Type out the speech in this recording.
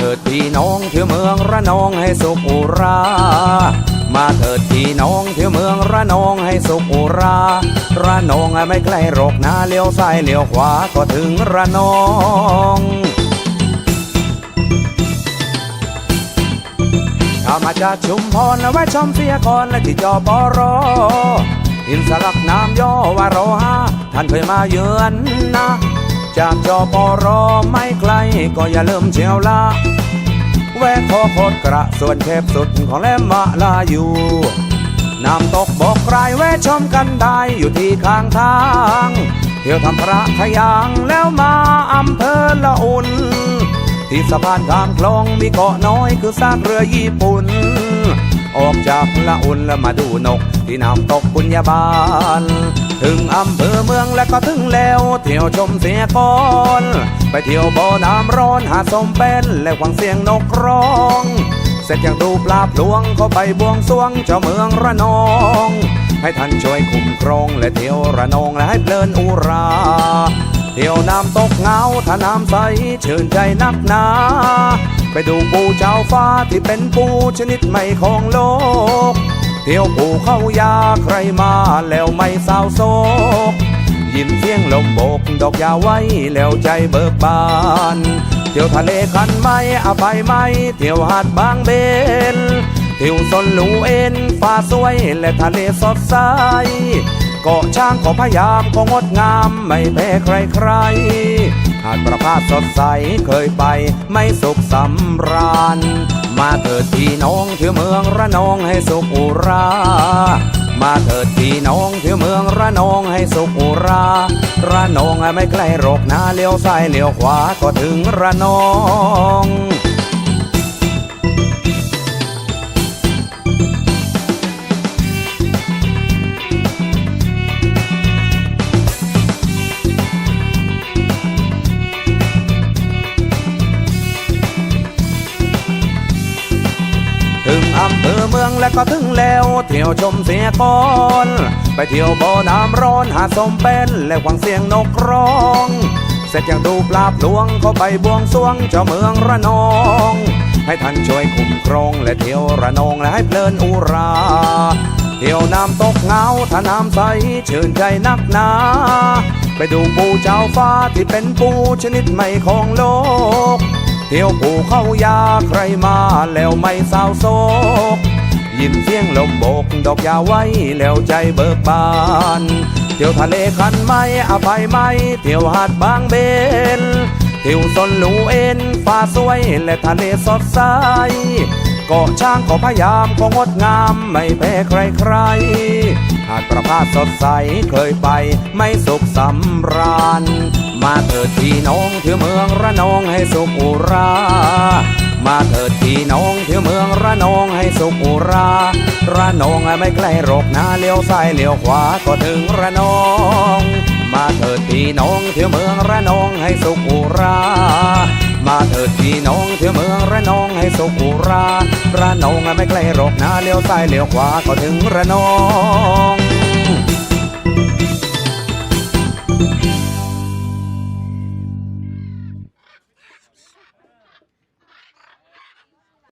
ถิดพี่น้องเที่ยวเมืองระนองให้สุขอุรา มาเถิดพี่น้องเที่ยวเมืองระนองให้สุขอุรา ระนองไม่ใกล้หรอกนะเลี้ยวซ้ายเลี้ยวขวาก็ถึงระนองถ้ามาจากชุมพรแล้วแวะชมเสียก่อนและที่จอปอรออินสลักน้ำย่อว่ารอฮาท่านเคยมาเยือนนะ จากจอปอรอไม่ไกล ก็อย่าลืมเชียวละแวะขอโคตรกระส่วนเทพสุดของแหลมมะลาอยู่น้ำตกบอกรายแวะชมกันได้อยู่ที่ข้างทาง เที่ยวทำพระขยางแล้วมาอำเภอละอุ่นที่สะพานข้ามคลองมีเกาะน้อยคือซากเรือญี่ปุ่น ออกจากละอุ่นแล้วมาดูนก ที่น้ำตกปุญญาบาล ถึงอำเภอเมืองแล้วก็ถึงแล้ว เที่ยวชมเสียก่อน ไปเที่ยวบ่อน้ำร้อนหาสมเป็นและฟังเสียงนกร้อง เสร็จจากดูปลาพลวงก็ไปบวงสรวงเจ้าเมืองระนอง ให้ท่านช่วยคุ้มครองและเที่ยวระนองและให้เพลินอุราเที่ยวน้ำตกเงาถ้าน้ำใสชื่นใจนักหนา ไปดูปูเจ้าฟ้าที่เป็นปูชนิดไม่ของโลก เที่ยวปูเข้ายาใครมาแล้วไม่เศร้าโศกยินเสียงลมโบกดอกยาไว้แล้วใจเบิกบาน เที่ยวทะเลคันไม่อภัยไม่ เที่ยวหาดบางเบนเที่ยวสนลูเอ็นฟ้าสวยและทะเลสดใสเกาะช้างก็พยามก็งดงามไม่แพ้ใครใคร หาดประพาสสดใสเคยไปไม่สุขสำราญ มาเถิดพี่น้องเที่ยวเมืองระนองให้สุขอุรา มาเถิดพี่น้องเที่ยวเมืองระนองให้สุขอุรา ระนองไม่ใกล้หรอกนะเลี้ยวซ้ายเลี้ยวขวาก็ถึงระนอง อำเภอเมืองแล้วก็ถึงแล้ว เที่ยวชมเสียก่อน ไปเที่ยวบ่อน้ำร้อนหาสมเป็นและฟังเสียงนกร้อง เสร็จจากดูปลาพลวงก็ไปบวงสรวงเจ้าเมืองระนอง ให้ท่านช่วยคุ้มครองและเที่ยวระนองและให้เพลินอุราเที่ยวน้ำตกเงาถ้าน้ำใสชื่นใจนักหนาไปดูปูเจ้าฟ้าที่เป็นปูชนิดไม่ของโลก เที่ยวผูเข้ายาใครมาแล้วไม่เศร้าโศกยินเสียงลมโบกดอกยาไว้แล้วใจเบิกบาน เที่ยวทะเลคันไม่อภัยไม่เที่ยวหาดบางเบนเที่ยวสนลูเอ็นฟ้าสวยและทะเลสดใสเกาะช้างก็พยายามก็งดงามไม่แพ้ใครใครหาดประพาสสดใสเคยไปไม่สุขสำราญ มาเถิดพี่น้องเถี่ยวเมืองระนองให้สุขอุรา มาเถิดพี่น้องเถี่ยวเมืองระนองให้สุขอุรา ระนองไม่ใกล้หรอกนะเลี้ยวซ้ายเลี้ยวขวาก็ถึงระนอง มาเถิดพี่น้องเถี่ยวเมืองระนองให้สุขอุรา มาเถิดพี่น้องเถี่ยวเมืองระนองให้สุขอุรา ระนองไม่ใกล้หรอกนะเลี้ยวซ้ายเลี้ยวขวาก็ถึงระนอง thank you